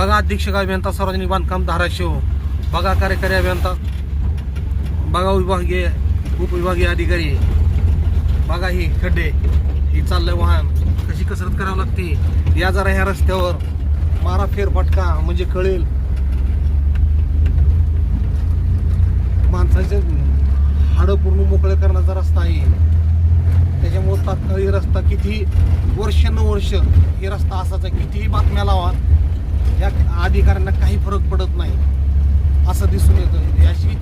बघा अधीक्षक अभियंता सार्वजनिक बांधकाम धाराशिव. बघा कार्यकारी अभियंता. बघा विभागीय उपविभागीय अधिकारी. बघा ही खड्डे. ही चाललंय वाहन. कशी कसरत करावी लागते? या जरा ह्या रस्त्यावर. मारा फेरफटका म्हणजे कळेल. माणसाचे हाडं पूर्ण मोकळे करण्याचा रस्ता आहे. त्याच्यामुळे तात्काळ रस्ता किती वर्ष न वर्ष हे रस्ता असायचा. कितीही बातम्या लावा अधिकाऱ्यांना काही फरक पडत नाही. असं दिसून येतं याची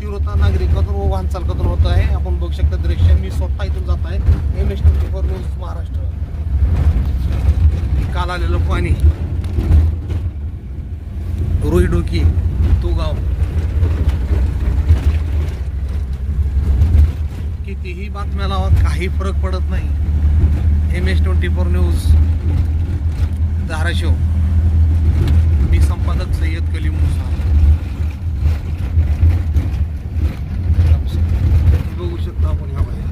तीव्रता नागरिकातून व वाहन चालकातून होत आहे. आपण बघू शकता दृश्य. मी स्वतः इथून जात आहे. M S twenty four news Maharashtra. काल आलेलं पाणी. रोही डोकी तो गाव कितीही बातम्या लावा काही फरक पडत नाही. M S twenty four news Dharashiv. बघू ह्या बाहेर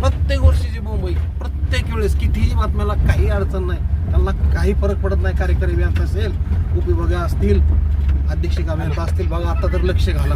प्रत्येक वर्षीची मुंबई प्रत्येक वेळेस कितीही बातम्याला काही अडचण नाही त्यांना काही फरक पडत नाही कार्यकारी अभियंता असेल उपविभाग असतील अधीक्षक अभियंता असतील बघा आता तर लक्ष घाला.